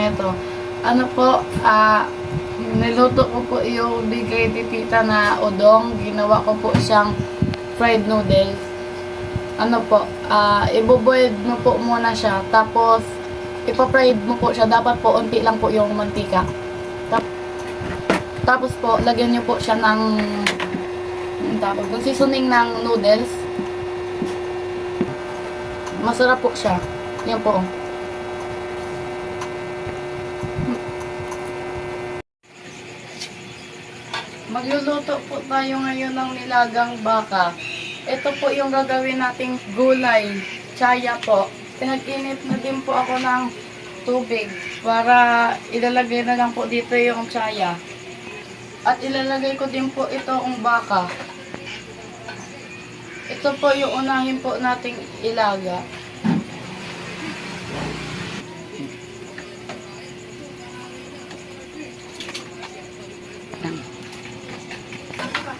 nito. Ano po, ah, niluto ko po yung bigay ni tita na udong. Ginawa ko po siyang fried noodles. Ano po, ah, ibuboiled mo po muna siya. Tapos, ipa-fried mo po siya. Dapat po, unti lang po yung mantika. Tap- tapos po, lagyan niyo po siya ng tawag doon, seasoning ng noodles. Masarap po siya. Yan po. Magluluto po tayo ngayon ng nilagang baka. Ito po yung gagawin nating gulay. Chaya po. Pinag-init na din po ako ng tubig para ilalagay na lang po dito yung chaya. At ilalagay ko din po itong baka. Ito po yung unahin po nating ilaga.